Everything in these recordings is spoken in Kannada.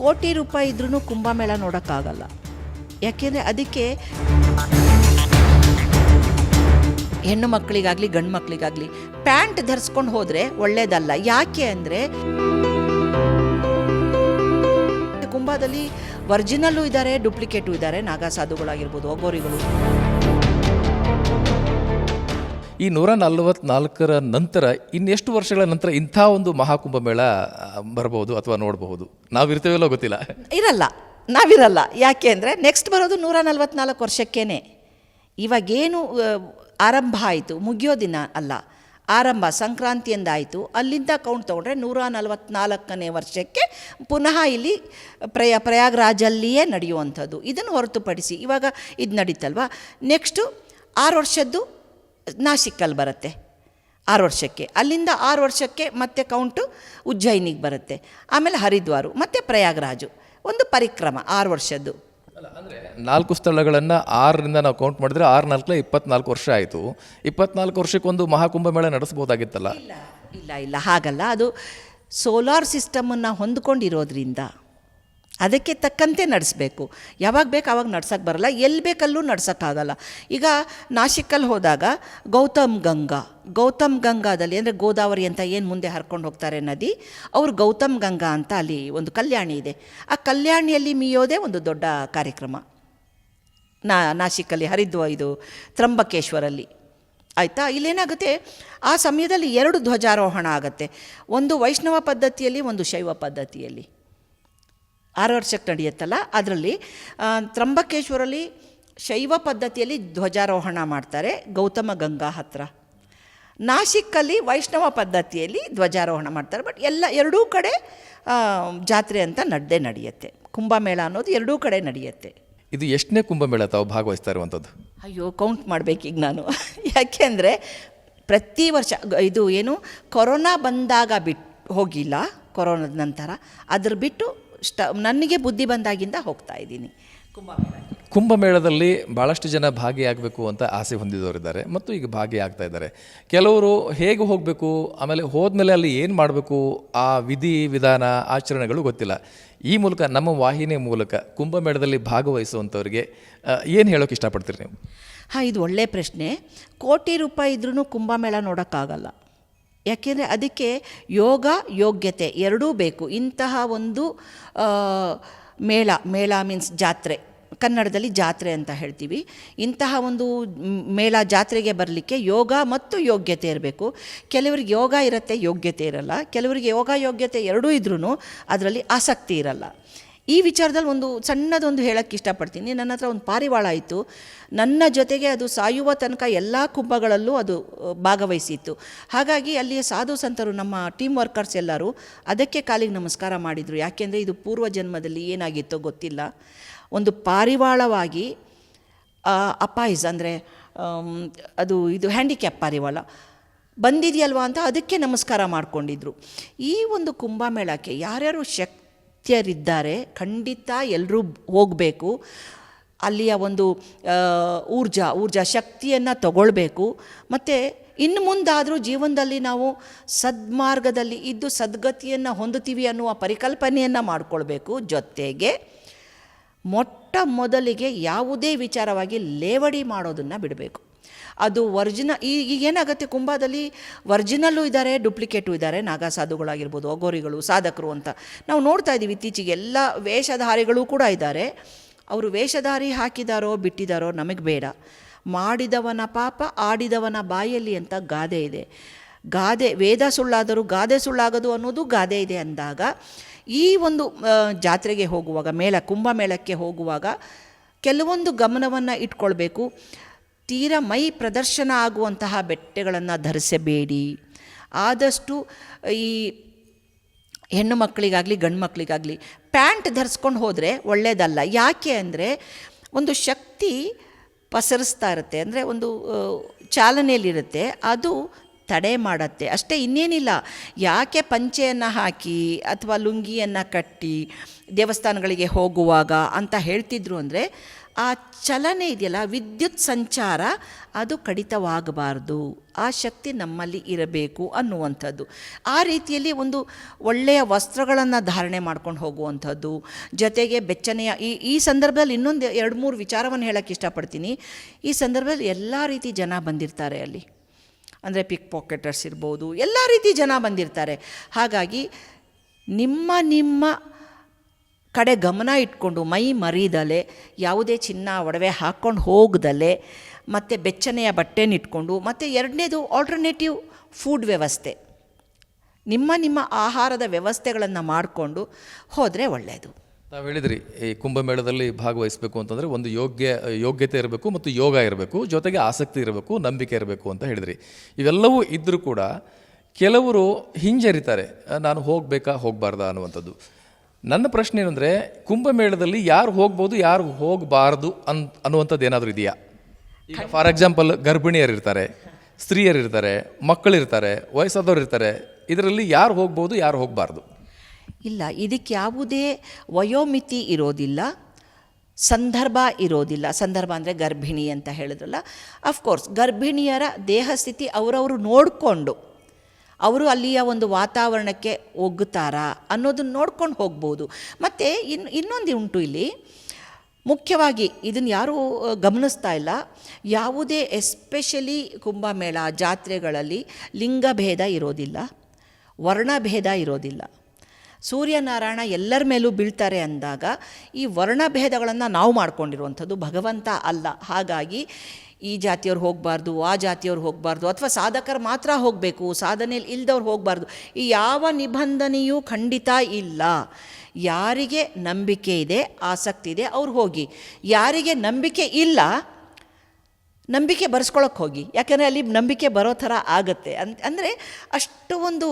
ಕೋಟಿ ರೂಪಾಯಿ ಇದ್ರೂ ಕುಂಭಮೇಳ ನೋಡೋಕ್ಕಾಗಲ್ಲ. ಯಾಕೆಂದರೆ ಅದಕ್ಕೆ ಹೆಣ್ಣು ಮಕ್ಕಳಿಗಾಗಲಿ, ಗಂಡು ಮಕ್ಕಳಿಗಾಗಲಿ, ಪ್ಯಾಂಟ್ ಧರಿಸ್ಕೊಂಡು ಹೋದರೆ ಒಳ್ಳೇದಲ್ಲ. ಯಾಕೆ ಅಂದರೆ ಕುಂಭದಲ್ಲಿ ವರ್ಜಿನಲ್ಲೂ ಇದ್ದಾರೆ ಡುಪ್ಲಿಕೇಟು ಇದ್ದಾರೆ ನಾಗಾ ಸಾಧುಗಳಾಗಿರ್ಬೋದು ಅಗೋರಿಗಳು ಈ ನೂರ ನಲವತ್ನಾಲ್ಕರ ನಂತರ, ಇನ್ನೆಷ್ಟು ವರ್ಷಗಳ ನಂತರ ಇಂಥ ಒಂದು ಮಹಾಕುಂಭಮೇಳ ಮೇಳ ಬರಬಹುದು ಅಥವಾ ನೋಡಬಹುದು? ನಾವಿರ್ತೇವಲ್ಲೋ ಗೊತ್ತಿಲ್ಲ. ಇರಲ್ಲ. ನಾವಿರಲ್ಲ. ಯಾಕೆ ಅಂದರೆ ನೆಕ್ಸ್ಟ್ ಬರೋದು ನೂರ ನಲ್ವತ್ನಾಲ್ಕು ವರ್ಷಕ್ಕೇನೆ. ಇವಾಗೇನು ಆರಂಭ ಆಯಿತು, ಮುಗಿಯೋ ದಿನ ಅಲ್ಲ. ಆರಂಭ ಸಂಕ್ರಾಂತಿಯಿಂದ ಆಯಿತು ಅಲ್ಲಿಂದ ಕೌಂಟ್ ತೊಗೊಂಡ್ರೆ ನೂರ ನಲವತ್ನಾಲ್ಕನೇ ವರ್ಷಕ್ಕೆ ಪುನಃ ಇಲ್ಲಿ ಪ್ರಯ, ಪ್ರಯಾಗ್ರಾಜಲ್ಲಿಯೇ ನಡೆಯುವಂಥದ್ದು. ಇದನ್ನು ಹೊರತುಪಡಿಸಿ ಇವಾಗ ಇದು ನಡೀತಲ್ವ? ನೆಕ್ಸ್ಟು ಆರು ವರ್ಷದ್ದು ನಾಸಿಕ್ಕಲ್ಲಿ ಬರುತ್ತೆ. ಆರು ವರ್ಷಕ್ಕೆ. ಅಲ್ಲಿಂದ ಆರು ವರ್ಷಕ್ಕೆ ಮತ್ತೆ ಕೌಂಟು ಉಜ್ಜಯಿನಿಗೆ ಬರುತ್ತೆ. ಆಮೇಲೆ ಹರಿದ್ವಾರು ಮತ್ತು ಪ್ರಯಾಗ್ರಾಜು. ಒಂದು ಪರಿಕ್ರಮ ಆರು ವರ್ಷದ್ದು. ನಾಲ್ಕು ಸ್ಥಳಗಳನ್ನು ಆರರಿಂದ ನಾವು ಕೌಂಟ್ ಮಾಡಿದ್ರೆ ಆರು ನಾಲ್ಕು ಇಪ್ಪತ್ನಾಲ್ಕು ವರ್ಷ ಆಯಿತು. ಇಪ್ಪತ್ನಾಲ್ಕು ವರ್ಷಕ್ಕೊಂದು ಮಹಾಕುಂಭಮೇಳ ನಡೆಸ್ಬೋದಾಗಿತ್ತಲ್ಲ ಇಲ್ಲ ಇಲ್ಲ ಇಲ್ಲ ಹಾಗಲ್ಲ. ಅದು ಸೋಲಾರ್ ಸಿಸ್ಟಮನ್ನು ಹೊಂದ್ಕೊಂಡಿರೋದ್ರಿಂದ ಅದಕ್ಕೆ ತಕ್ಕಂತೆ ನಡೆಸಬೇಕು. ಯಾವಾಗ ಬೇಕು ಆವಾಗ ನಡ್ಸೋಕ್ಕೆ ಬರಲ್ಲ. ಎಲ್ಲಿ ಬೇಕಲ್ಲೂ ನಡ್ಸೋಕ್ಕಾಗಲ್ಲ ಈಗ ನಾಶಿಕಲ್ಲಿ ಹೋದಾಗ ಗೌತಮ್ ಗಂಗಾ, ಗೌತಮ್ ಗಂಗಾದಲ್ಲಿ ಅಂದರೆ ಗೋದಾವರಿ ಅಂತ ಏನು ಮುಂದೆ ಹರ್ಕೊಂಡು ಹೋಗ್ತಾರೆ ನದಿ, ಅವರು ಗೌತಮ್ ಗಂಗಾ ಅಂತ ಅಲ್ಲಿ ಒಂದು ಕಲ್ಯಾಣಿ ಇದೆ. ಆ ಕಲ್ಯಾಣಿಯಲ್ಲಿ ಮೀಯೋದೇ ಒಂದು ದೊಡ್ಡ ಕಾರ್ಯಕ್ರಮ. ನಾ, ನಾಶಿಕಲ್ಲಿ ಹರಿದ್ವ ಇದು ತ್ರಂಬಕೇಶ್ವರಲ್ಲಿ ಆಯಿತಾ? ಇಲ್ಲೇನಾಗುತ್ತೆ? ಆ ಸಮಯದಲ್ಲಿ ಎರಡು ಧ್ವಜಾರೋಹಣ ಆಗುತ್ತೆ. ಒಂದು ವೈಷ್ಣವ ಪದ್ಧತಿಯಲ್ಲಿ, ಒಂದು ಶೈವ ಪದ್ಧತಿಯಲ್ಲಿ. ಆರು ವರ್ಷಕ್ಕೆ ನಡೆಯುತ್ತಲ್ಲ. ಅದರಲ್ಲಿ ತ್ರಂಬಕೇಶ್ವರಲ್ಲಿ ಶೈವ ಪದ್ಧತಿಯಲ್ಲಿ ಧ್ವಜಾರೋಹಣ ಮಾಡ್ತಾರೆ ಗೌತಮ ಗಂಗಾ ಹತ್ರ. ನಾಶಿಕ್ಕಲ್ಲಿ ವೈಷ್ಣವ ಪದ್ಧತಿಯಲ್ಲಿ ಧ್ವಜಾರೋಹಣ ಮಾಡ್ತಾರೆ. ಬಟ್ ಎಲ್ಲ ಎರಡೂ ಕಡೆ ಜಾತ್ರೆ ಅಂತ ನಡೆದೇ ನಡೆಯುತ್ತೆ. ಕುಂಭಮೇಳ ಅನ್ನೋದು ಎರಡೂ ಕಡೆ ನಡೆಯುತ್ತೆ. ಇದು ಎಷ್ಟನೇ ಕುಂಭಮೇಳ ತಾವು ಭಾಗವಹಿಸ್ತಾ ಇರುವಂಥದ್ದು? ಅಯ್ಯೋ ಕೌಂಟ್ ಮಾಡಬೇಕೀಗ ನಾನು. ಯಾಕೆಂದರೆ ಪ್ರತಿ ವರ್ಷ ಇದು ಏನು ಕೊರೋನಾ ಬಂದಾಗ ಬಿಟ್ಟು ಹೋಗಿಲ್ಲ ಕೊರೋನಾದ ನಂತರ. ಅದ್ರ ಬಿಟ್ಟು ಸ್ಟ ನನಗೆ ಬುದ್ಧಿ ಬಂದಾಗಿಂದ ಹೋಗ್ತಾ ಇದ್ದೀನಿ. ಕುಂಭಮೇಳ ಕುಂಭಮೇಳದಲ್ಲಿ ಭಾಳಷ್ಟು ಜನ ಭಾಗಿಯಾಗಬೇಕು ಅಂತ ಆಸೆ ಹೊಂದಿದವರಿದ್ದಾರೆ ಮತ್ತು ಈಗ ಭಾಗಿಯಾಗ್ತಾ ಇದ್ದಾರೆ. ಕೆಲವರು ಹೇಗೆ ಹೋಗಬೇಕು ಆಮೇಲೆ ಹೋದ್ಮೇಲೆ ಅಲ್ಲಿ ಏನು ಮಾಡಬೇಕು ಆ ವಿಧಿ ವಿಧಾನ ಆಚರಣೆಗಳು ಗೊತ್ತಿಲ್ಲ. ಈ ಮೂಲಕ ನಮ್ಮ ವಾಹಿನಿಯ ಮೂಲಕ ಕುಂಭಮೇಳದಲ್ಲಿ ಭಾಗವಹಿಸುವಂಥವ್ರಿಗೆ ಏನು ಹೇಳೋಕೆ ಇಷ್ಟಪಡ್ತೀರಿ ನೀವು? ಹಾಂ ಇದು ಒಳ್ಳೆಯ ಪ್ರಶ್ನೆ. ಕೋಟಿ ರೂಪಾಯಿ ಇದ್ರೂ ಕುಂಭಮೇಳ ನೋಡೋಕ್ಕಾಗಲ್ಲ. ಯಾಕೆಂದರೆ ಅದಕ್ಕೆ ಯೋಗ ಯೋಗ್ಯತೆ ಎರಡೂ ಬೇಕು. ಇಂತಹ ಒಂದು ಮೇಳ ಮೇಳ ಮೀನ್ಸ್ ಜಾತ್ರೆ, ಕನ್ನಡದಲ್ಲಿ ಜಾತ್ರೆ ಅಂತ ಹೇಳ್ತೀವಿ. ಇಂತಹ ಒಂದು ಮೇಳ ಜಾತ್ರೆಗೆ ಬರಲಿಕ್ಕೆ ಯೋಗ ಮತ್ತು ಯೋಗ್ಯತೆ ಇರಬೇಕು. ಕೆಲವರಿಗೆ ಯೋಗ ಇರುತ್ತೆ, ಯೋಗ್ಯತೆ ಇರಲ್ಲ. ಕೆಲವರಿಗೆ ಯೋಗ ಯೋಗ್ಯತೆ ಎರಡೂ ಇದ್ರೂ ಅದರಲ್ಲಿ ಆಸಕ್ತಿ ಇರಲ್ಲ. ಈ ವಿಚಾರದಲ್ಲಿ ಒಂದು ಸಣ್ಣದೊಂದು ಹೇಳಕ್ಕೆ ಇಷ್ಟಪಡ್ತೀನಿ. ನನ್ನ ಹತ್ರ ಒಂದು ಪಾರಿವಾಳ ಇತ್ತು ನನ್ನ ಜೊತೆಗೆ ಅದು ಸಾಯುವ ತನಕ ಎಲ್ಲ ಕುಂಭಗಳಲ್ಲೂ ಅದು ಭಾಗವಹಿಸಿತ್ತು. ಹಾಗಾಗಿ ಅಲ್ಲಿಯ ಸಾಧು ಸಂತರು, ನಮ್ಮ ಟೀಮ್ ವರ್ಕರ್ಸ್ ಎಲ್ಲರೂ ಅದಕ್ಕೆ ಕಾಲಿಗೆ ನಮಸ್ಕಾರ ಮಾಡಿದರು. ಯಾಕೆಂದರೆ ಇದು ಪೂರ್ವ ಜನ್ಮದಲ್ಲಿ ಏನಾಗಿತ್ತೋ ಗೊತ್ತಿಲ್ಲ. ಒಂದು ಪಾರಿವಾಳವಾಗಿ ಅಪಾಯ್ಸ್ ಅಂದರೆ ಅದು, ಇದು ಹ್ಯಾಂಡಿಕ್ಯಾಪ್ ಪಾರಿವಾಳ ಬಂದಿದೆಯಲ್ವಾ ಅಂತ ಅದಕ್ಕೆ ನಮಸ್ಕಾರ ಮಾಡಿಕೊಂಡಿದ್ರು. ಈ ಒಂದು ಕುಂಭಮೇಳಕ್ಕೆ ಯಾರ್ಯಾರು ಶಕ್ತಿಯರಿದ್ದಾರೆ ಖಂಡಿತ ಎಲ್ಲರೂ ಹೋಗಬೇಕು. ಅಲ್ಲಿಯ ಒಂದು ಊರ್ಜಾ ಊರ್ಜಾ ಶಕ್ತಿಯನ್ನು ತಗೊಳ್ಬೇಕು. ಮತ್ತು ಇನ್ನು ಮುಂದಾದರೂ ಜೀವನದಲ್ಲಿ ನಾವು ಸದ್ಮಾರ್ಗದಲ್ಲಿ ಇದ್ದು ಸದ್ಗತಿಯನ್ನು ಹೊಂದುತ್ತೀವಿ ಅನ್ನುವ ಪರಿಕಲ್ಪನೆಯನ್ನು ಮಾಡಿಕೊಳ್ಬೇಕು. ಜೊತೆಗೆ ಮೊಟ್ಟ ಮೊದಲಿಗೆ ಯಾವುದೇ ವಿಚಾರವಾಗಿ ಲೇವಡಿ ಮಾಡೋದನ್ನು ಬಿಡಬೇಕು. ಅದು ವರ್ಜಿನ ಈಗ ಏನಾಗುತ್ತೆ ಕುಂಭದಲ್ಲಿ? ವರ್ಜಿನಲ್ಲು ಇದ್ದಾರೆ, ಡುಪ್ಲಿಕೇಟು ಇದ್ದಾರೆ ನಾಗಾ ಸಾಧುಗಳಾಗಿರ್ಬೋದು ಅಗೋರಿಗಳು ಸಾಧಕರು ಅಂತ. ನಾವು ನೋಡ್ತಾ ಇದ್ದೀವಿ ಇತ್ತೀಚೆಗೆ ಎಲ್ಲ ವೇಷಧಾರಿಗಳು ಕೂಡ ಇದ್ದಾರೆ. ಅವರು ವೇಷಧಾರಿ ಹಾಕಿದಾರೋ, ಬಿಟ್ಟಿದಾರೋ ನಮಗೆ ಬೇಡ. ಮಾಡಿದವನ ಪಾಪ, ಆಡಿದವನ ಬಾಯಲ್ಲಿ ಅಂತ ಗಾದೆ ಇದೆ. ಗಾದೆ, ವೇದ ಸುಳ್ಳಾದರೂ ಗಾದೆ ಸುಳ್ಳಾಗದು ಅನ್ನೋದು ಗಾದೆ ಇದೆ ಅಂದಾಗ, ಈ ಒಂದು ಜಾತ್ರೆಗೆ ಹೋಗುವಾಗ, ಮೇಳ ಕುಂಭಮೇಳಕ್ಕೆ ಹೋಗುವಾಗ, ಕೆಲವೊಂದು ಗಮನವನ್ನು ಇಟ್ಕೊಳ್ಬೇಕು. ತೀರ ಮೈ ಪ್ರದರ್ಶನ ಆಗುವಂತಹ ಬೆಟ್ಟೆಗಳನ್ನು ಧರಿಸಬೇಡಿ. ಆದಷ್ಟು ಈ ಹೆಣ್ಣು ಮಕ್ಕಳಿಗಾಗಲಿ, ಗಂಡು ಮಕ್ಕಳಿಗಾಗಲಿ ಪ್ಯಾಂಟ್ ಧರಿಸ್ಕೊಂಡು ಹೋದರೆ ಒಳ್ಳೆಯದಲ್ಲ ಯಾಕೆ ಅಂದರೆ ಒಂದು ಶಕ್ತಿ ಪಸರಿಸ್ತಾ ಇರುತ್ತೆ. ಅಂದರೆ ಒಂದು ಚಾಲನೆಯಲ್ಲಿರುತ್ತೆ. ಅದು ತಡೆ ಮಾಡತ್ತೆ. ಅಷ್ಟೇ ಇನ್ನೇನಿಲ್ಲ. ಯಾಕೆ ಪಂಚೆಯನ್ನು ಹಾಕಿ ಅಥವಾ ಲುಂಗಿಯನ್ನು ಕಟ್ಟಿ ದೇವಸ್ಥಾನಗಳಿಗೆ ಹೋಗುವಾಗ ಅಂತ ಹೇಳ್ತಿದ್ರು ಅಂದರೆ ಆ ಚಲನೆ ಇದೆಯಲ್ಲ, ವಿದ್ಯುತ್ ಸಂಚಾರ, ಅದು ಕಡಿತವಾಗಬಾರ್ದು. ಆ ಶಕ್ತಿ ನಮ್ಮಲ್ಲಿ ಇರಬೇಕು ಅನ್ನುವಂಥದ್ದು. ಆ ರೀತಿಯಲ್ಲಿ ಒಂದು ಒಳ್ಳೆಯ ವಸ್ತ್ರಗಳನ್ನು ಧಾರಣೆ ಮಾಡ್ಕೊಂಡು ಹೋಗುವಂಥದ್ದು. ಜೊತೆಗೆ ಬೆಚ್ಚನೆಯ, ಈ ಈ ಸಂದರ್ಭದಲ್ಲಿ ಇನ್ನೊಂದು ಎರಡು ಮೂರು ವಿಚಾರವನ್ನು ಹೇಳೋಕ್ಕೆ ಇಷ್ಟಪಡ್ತೀನಿ. ಈ ಸಂದರ್ಭದಲ್ಲಿ ಎಲ್ಲ ರೀತಿ ಜನ ಬಂದಿರ್ತಾರೆ ಅಲ್ಲಿ. ಅಂದರೆ ಪಿಕ್ ಪಾಕೆಟರ್ಸ್ ಇರ್ಬೋದು, ಎಲ್ಲ ರೀತಿ ಜನ ಬಂದಿರ್ತಾರೆ. ಹಾಗಾಗಿ ನಿಮ್ಮ ನಿಮ್ಮ ಕಡೆ ಗಮನ ಇಟ್ಕೊಂಡು ಮೈ ಮರೀದಲೆ, ಯಾವುದೇ ಚಿನ್ನ, ಒಡವೆ ಹಾಕ್ಕೊಂಡು ಹೋಗದಲೆ, ಮತ್ತು ಬೆಚ್ಚನೆಯ ಬಟ್ಟೆನಿಟ್ಕೊಂಡು ಮತ್ತು ಎರಡನೇದು ಆಲ್ಟರ್ನೇಟಿವ್ ಫುಡ್ ವ್ಯವಸ್ಥೆ. ನಿಮ್ಮ ನಿಮ್ಮ ಆಹಾರದ ವ್ಯವಸ್ಥೆಗಳನ್ನು ಮಾಡಿಕೊಂಡು ಹೋದರೆ ಒಳ್ಳೆಯದು ತಾವು ಹೇಳಿದ್ರಿ, ಈ ಕುಂಭಮೇಳದಲ್ಲಿ ಭಾಗವಹಿಸಬೇಕು ಅಂತಂದರೆ ಒಂದು ಯೋಗ್ಯ, ಯೋಗ್ಯತೆ ಇರಬೇಕು ಮತ್ತು ಯೋಗ ಇರಬೇಕು, ಜೊತೆಗೆ ಆಸಕ್ತಿ ಇರಬೇಕು, ನಂಬಿಕೆ ಇರಬೇಕು ಅಂತ ಹೇಳಿದ್ರಿ. ಇವೆಲ್ಲವೂ ಇದ್ದರೂ ಕೂಡ ಕೆಲವರು ಹಿಂಜರಿತಾರೆ, ನಾನು ಹೋಗಬೇಕಾ, ಹೋಗಬಾರ್ದಾ ಅನ್ನುವಂಥದ್ದು. ನನ್ನ ಪ್ರಶ್ನೆ ಏನಂದರೆ ಕುಂಭಮೇಳದಲ್ಲಿ ಯಾರು ಹೋಗ್ಬೋದು ಯಾರು ಹೋಗಬಾರ್ದು ಅನ್ ಅನ್ನುವಂಥದ್ದು ಏನಾದರೂ ಇದೆಯಾ? ಈಗ ಫಾರ್ ಎಕ್ಸಾಂಪಲ್ ಗರ್ಭಿಣಿಯರಿರ್ತಾರೆ ಸ್ತ್ರೀಯರಿರ್ತಾರೆ ಮಕ್ಕಳಿರ್ತಾರೆ ವಯಸ್ಸಾದವ್ರು ಇರ್ತಾರೆ ಇದರಲ್ಲಿ ಯಾರು ಹೋಗ್ಬೋದು ಯಾರು ಹೋಗಬಾರ್ದು? ಇಲ್ಲ ಇದಕ್ಕೆ ಯಾವುದೇ ವಯೋಮಿತಿ ಇರೋದಿಲ್ಲ ಸಂದರ್ಭ ಇರೋದಿಲ್ಲ. ಸಂದರ್ಭ ಅಂದರೆ ಗರ್ಭಿಣಿ ಅಂತ ಹೇಳಿದ್ರಲ್ಲ. ಅಫ್ಕೋರ್ಸ್ ಗರ್ಭಿಣಿಯರ ದೇಹ ಸ್ಥಿತಿ ಅವರವರು ನೋಡಿಕೊಂಡು ಅವರು ಅಲ್ಲಿಯ ಒಂದು ವಾತಾವರಣಕ್ಕೆ ಒಗ್ಗುತ್ತಾರಾ ಅನ್ನೋದನ್ನ ನೋಡ್ಕೊಂಡು ಹೋಗ್ಬೋದು. ಮತ್ತು ಇನ್ನು ಇನ್ನೊಂದು ಉಂಟು ಇಲ್ಲಿ. ಮುಖ್ಯವಾಗಿ ಇದನ್ನು ಯಾರೂ ಗಮನಿಸ್ತಾ ಇಲ್ಲ. ಯಾವುದೇ ಎಸ್ಪೆಷಲಿ ಕುಂಭಮೇಳ ಜಾತ್ರೆಗಳಲ್ಲಿ ಲಿಂಗಭೇದ ಇರೋದಿಲ್ಲ. ವರ್ಣಭೇದ ಇರೋದಿಲ್ಲ. ಸೂರ್ಯನಾರಾಯಣ ಎಲ್ಲರ ಮೇಲೂ ಬೀಳ್ತಾರೆ ಅಂದಾಗ ಈ ವರ್ಣಭೇದಗಳನ್ನು ನಾವು ಮಾಡ್ಕೊಂಡಿರುವಂಥದ್ದು ಭಗವಂತ ಅಲ್ಲ. ಹಾಗಾಗಿ ಈ ಜಾತಿಯವ್ರು ಹೋಗಬಾರ್ದು, ಆ ಜಾತಿಯವ್ರು ಹೋಗಬಾರ್ದು ಅಥವಾ ಸಾಧಕರು ಮಾತ್ರ ಹೋಗಬೇಕು, ಸಾಧನೆಯಲ್ಲಿ ಇಲ್ದವ್ರು ಹೋಗಬಾರ್ದು, ಈ ಯಾವ ನಿಬಂಧನೆಯೂ ಖಂಡಿತ ಇಲ್ಲ. ಯಾರಿಗೆ ನಂಬಿಕೆ ಇದೆ, ಆಸಕ್ತಿ ಇದೆ, ಅವ್ರು ಹೋಗಿ. ಯಾರಿಗೆ ನಂಬಿಕೆ ಇಲ್ಲ, ನಂಬಿಕೆ ಬರ್ಸ್ಕೊಳಕ್ಕೆ ಹೋಗಿ. ಯಾಕಂದರೆ ಅಲ್ಲಿ ನಂಬಿಕೆ ಬರೋ ಥರ ಆಗುತ್ತೆ. ಅನ್ ಅಂದರೆ ಅಷ್ಟು ಒಂದು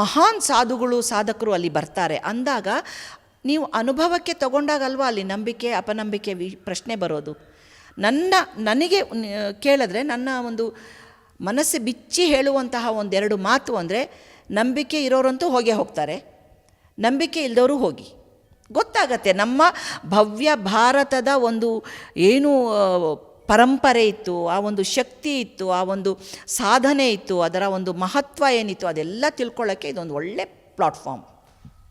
ಮಹಾನ್ ಸಾಧುಗಳು, ಸಾಧಕರು ಅಲ್ಲಿ ಬರ್ತಾರೆ. ಅಂದಾಗ ನೀವು ಅನುಭವಕ್ಕೆ ತಗೊಂಡಾಗಲ್ವಾ ಅಲ್ಲಿ ನಂಬಿಕೆ, ಅಪನಂಬಿಕೆ ವಿ, ಪ್ರಶ್ನೆ ಬರೋದು. ನನ್ನ, ನನಗೆ ಕೇಳಿದ್ರೆ ನನ್ನ ಒಂದು ಮನಸ್ಸು ಬಿಚ್ಚಿ ಹೇಳುವಂತಹ ಒಂದೆರಡು ಮಾತು ಅಂದರೆ, ನಂಬಿಕೆ ಇರೋರಂತೂ ಹೋಗೇ ಹೋಗ್ತಾರೆ. ನಂಬಿಕೆ ಇಲ್ಲದವರು ಹೋಗಿ. ಗೊತ್ತಾಗತ್ತೆ, ನಮ್ಮ ಭವ್ಯ ಭಾರತದ ಒಂದು ಏನು ಪರಂಪರೆ ಇತ್ತು, ಆ ಒಂದು ಶಕ್ತಿ ಇತ್ತು, ಆ ಒಂದು ಸಾಧನೆ ಇತ್ತು, ಅದರ ಒಂದು ಮಹತ್ವ ಏನಿತ್ತು, ಅದೆಲ್ಲ ತಿಳ್ಕೊಳ್ಳೋಕ್ಕೆ ಇದೊಂದು ಒಳ್ಳೆ ಪ್ಲಾಟ್ಫಾರ್ಮ್.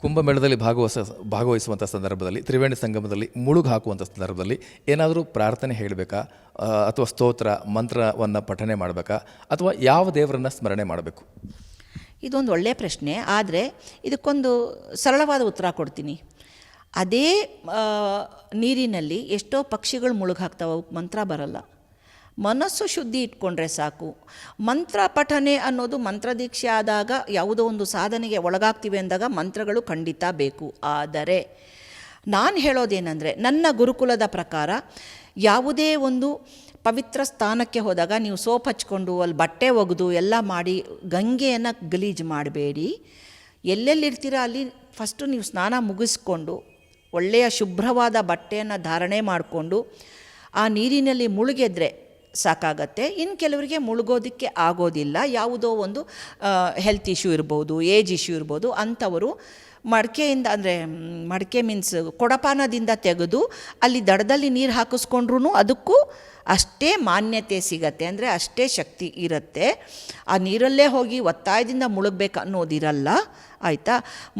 ಕುಂಭಮೇಳದಲ್ಲಿ ಭಾಗವಹಿಸ ಭಾಗವಹಿಸುವಂಥ ಸಂದರ್ಭದಲ್ಲಿ, ತ್ರಿವೇಣಿ ಸಂಗಮದಲ್ಲಿ ಮುಳುಗು ಹಾಕುವಂಥ ಸಂದರ್ಭದಲ್ಲಿ ಏನಾದರೂ ಪ್ರಾರ್ಥನೆ ಹೇಳಬೇಕಾ? ಅಥವಾ ಸ್ತೋತ್ರ, ಮಂತ್ರವನ್ನು ಪಠನೆ ಮಾಡಬೇಕಾ? ಅಥವಾ ಯಾವ ದೇವರನ್ನು ಸ್ಮರಣೆ ಮಾಡಬೇಕು? ಇದೊಂದು ಒಳ್ಳೆಯ ಪ್ರಶ್ನೆ. ಆದರೆ ಇದಕ್ಕೊಂದು ಸರಳವಾದ ಉತ್ತರ ಕೊಡ್ತೀನಿ. ಅದೇ ನೀರಿನಲ್ಲಿ ಎಷ್ಟೋ ಪಕ್ಷಿಗಳು ಮುಳುಗಾಗ್ತಾವೆ ಮಂತ್ರ ಬರಲ್ಲ. ಮನಸ್ಸು ಶುದ್ಧಿ ಇಟ್ಕೊಂಡ್ರೆ ಸಾಕು. ಮಂತ್ರ ಪಠನೆ ಅನ್ನೋದು ಮಂತ್ರದೀಕ್ಷೆ ಆದಾಗ ಯಾವುದೋ ಒಂದು ಸಾಧನೆಗೆ ಒಳಗಾಗ್ತೀವಿ ಅಂದಾಗ ಮಂತ್ರಗಳು ಖಂಡಿತ ಬೇಕು. ಆದರೆ ನಾನು ಹೇಳೋದೇನೆಂದರೆ ನನ್ನ ಗುರುಕುಲದ ಪ್ರಕಾರ ಯಾವುದೇ ಒಂದು ಪವಿತ್ರ ಸ್ಥಾನಕ್ಕೆ ಹೋದಾಗ ನೀವು ಸೋಪ್ ಹಚ್ಕೊಂಡು ಅಲ್ಲಿ ಬಟ್ಟೆ ಒಗೆದು ಎಲ್ಲ ಮಾಡಿ ಗಂಗೆಯನ್ನು ಗಲೀಜು ಮಾಡಬೇಡಿ. ಎಲ್ಲೆಲ್ಲಿರ್ತೀರ ಅಲ್ಲಿ ಫಸ್ಟು ನೀವು ಸ್ನಾನ ಮುಗಿಸ್ಕೊಂಡು ಒಳ್ಳೆಯ ಶುಭ್ರವಾದ ಬಟ್ಟೆಯನ್ನು ಧಾರಣೆ ಮಾಡಿಕೊಂಡು ಆ ನೀರಿನಲ್ಲಿ ಮುಳುಗೆದ್ರೆ ಸಾಕಾಗತ್ತೆ. ಇನ್ನು ಕೆಲವರಿಗೆ ಮುಳುಗೋದಕ್ಕೆ ಆಗೋದಿಲ್ಲ. ಯಾವುದೋ ಒಂದು ಹೆಲ್ತ್ ಇಶ್ಯೂ ಇರ್ಬೋದು ಏಜ್ ಇಶ್ಯೂ ಇರ್ಬೋದು, ಅಂಥವರು ಮಡಿಕೆಯಿಂದ ಅಂದರೆ ಮಡಕೆ ಮೀನ್ಸ್ ಕೊಡಪಾನದಿಂದ ತೆಗೆದು ಅಲ್ಲಿ ದಡದಲ್ಲಿ ನೀರು ಹಾಕಿಸ್ಕೊಂಡ್ರೂ ಅದಕ್ಕೂ ಅಷ್ಟೇ ಮಾನ್ಯತೆ ಸಿಗತ್ತೆ. ಅಂದರೆ ಅಷ್ಟೇ ಶಕ್ತಿ ಇರುತ್ತೆ. ಆ ನೀರಲ್ಲೇ ಹೋಗಿ ಒತ್ತಾಯದಿಂದ ಮುಳುಗಬೇಕು ಅನ್ನೋದಿರಲ್ಲ. ಆಯಿತಾ?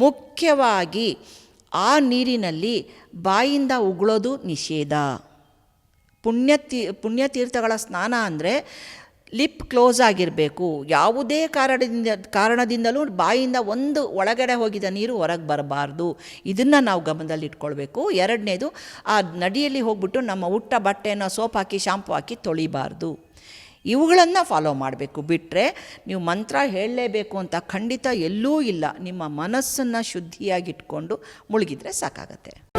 ಮುಖ್ಯವಾಗಿ ಆ ನೀರಿನಲ್ಲಿ ಬಾಯಿಂದ ಉಗುಳೋದು ನಿಷೇಧ. ಪುಣ್ಯತೀ ಪುಣ್ಯತೀರ್ಥಗಳ ಸ್ನಾನ ಅಂದರೆ ಲಿಪ್ ಕ್ಲೋಸ್ ಆಗಿರಬೇಕು. ಯಾವುದೇ ಕಾರಣದಿಂದ, ಕಾರಣದಿಂದಲೂ ಬಾಯಿಂದ ಒಂದು ಒಳಗಡೆ ಹೋಗಿದ ನೀರು ಹೊರಗೆ ಬರಬಾರ್ದು. ಇದನ್ನು ನಾವು ಗಮನದಲ್ಲಿ ಇಟ್ಕೊಳ್ಬೇಕು. ಎರಡನೇದು, ಆ ನಡಿಯಲ್ಲಿ ಹೋಗ್ಬಿಟ್ಟು ನಮ್ಮ ಹುಟ್ಟ ಬಟ್ಟೆನ ಸೋಪ್ ಹಾಕಿ, ಶಾಂಪು ಹಾಕಿ ತೊಳಿಬಾರ್ದು. ಇವುಗಳನ್ನು ಫಾಲೋ ಮಾಡಬೇಕು. ಬಿಟ್ಟರೆ ನೀವು ಮಂತ್ರ ಹೇಳಲೇಬೇಕು ಅಂತ ಖಂಡಿತ ಎಲ್ಲೂ ಇಲ್ಲ. ನಿಮ್ಮ ಮನಸ್ಸನ್ನು ಶುದ್ಧಿಯಾಗಿಟ್ಕೊಂಡು ಮುಳುಗಿದರೆ ಸಾಕಾಗತ್ತೆ.